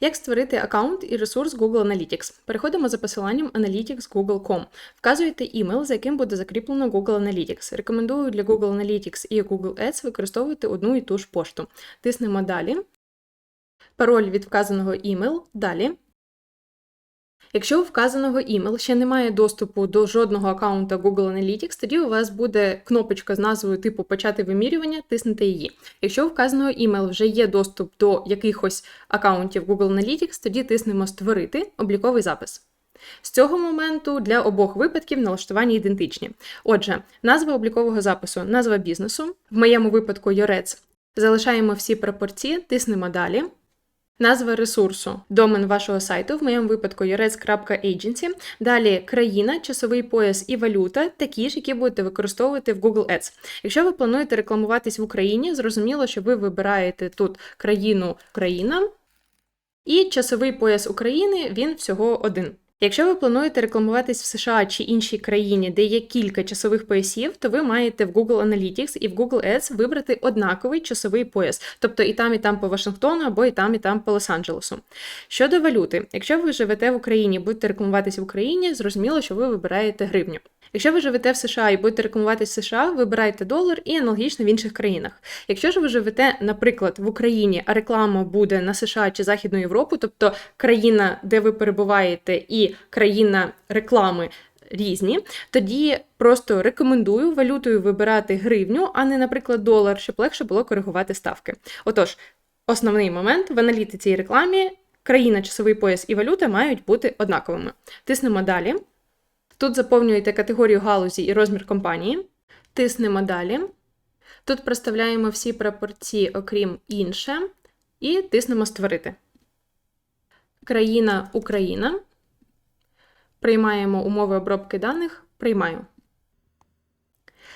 Як створити аккаунт і ресурс Google Analytics? Переходимо за посиланням analytics.google.com. Вказуєте імейл, за яким буде закріплено Google Analytics. Рекомендую для Google Analytics і Google Ads використовувати одну і ту ж пошту. Тиснемо далі. Пароль від вказаного імейл. Далі. Якщо у вказаного імейл ще немає доступу до жодного аккаунта Google Analytics, тоді у вас буде кнопочка з назвою типу Почати вимірювання, тиснете її. Якщо у вказаного імейл вже є доступ до якихось аккаунтів Google Analytics, тоді тиснемо Створити обліковий запис. З цього моменту для обох випадків налаштування ідентичні. Отже, назва облікового запису, назва бізнесу, в моєму випадку Йорец. Залишаємо всі пропорції, тиснемо далі. Назва ресурсу, домен вашого сайту, в моєму випадку yorets.agency. Далі країна, часовий пояс і валюта, такі ж, які будете використовувати в Google Ads. Якщо ви плануєте рекламуватись в Україні, зрозуміло, що ви вибираєте тут країну Україна і часовий пояс України він всього один. Якщо ви плануєте рекламуватись в США чи іншій країні, де є кілька часових поясів, то ви маєте в Google Analytics і в Google Ads вибрати однаковий часовий пояс, тобто і там, і там по Вашингтону, або і там, і там по Лос-Анджелесу. Щодо валюти, якщо ви живете в Україні, будете рекламуватись в Україні, зрозуміло, що ви вибираєте гривню. Якщо ви живете в США і будете рекламуватись США, вибирайте долар і аналогічно в інших країнах. Якщо ж ви живете, наприклад, в Україні, а реклама буде на США чи Західну Європу, тобто країна, де ви перебуваєте, і країна реклами. Різні, тоді просто рекомендую валютою вибирати гривню, а не, наприклад, долар, щоб легше було коригувати ставки. Отож, основний момент в аналітиці і рекламі країна, часовий пояс і валюта мають бути однаковими. Тиснемо далі. Тут заповнюєте категорію галузі і розмір компанії. Тиснемо далі. Тут проставляємо всі прапорці, окрім інше, і тиснемо Створити. Країна Україна. Приймаємо умови обробки даних. Приймаю.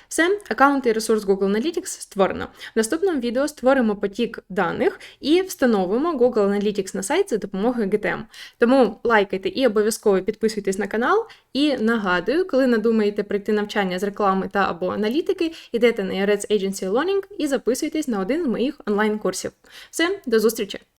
Все, аккаунт і ресурс Google Analytics створено. В наступному відео створимо потік даних і встановимо Google Analytics на сайт за допомогою GTM. Тому лайкайте і обов'язково підписуйтесь на канал. І нагадую, коли надумаєте прийти навчання з реклами та або аналітики, йдете на Yarets Agency Learning і записуйтесь на один з моїх онлайн-курсів. Все, до зустрічі!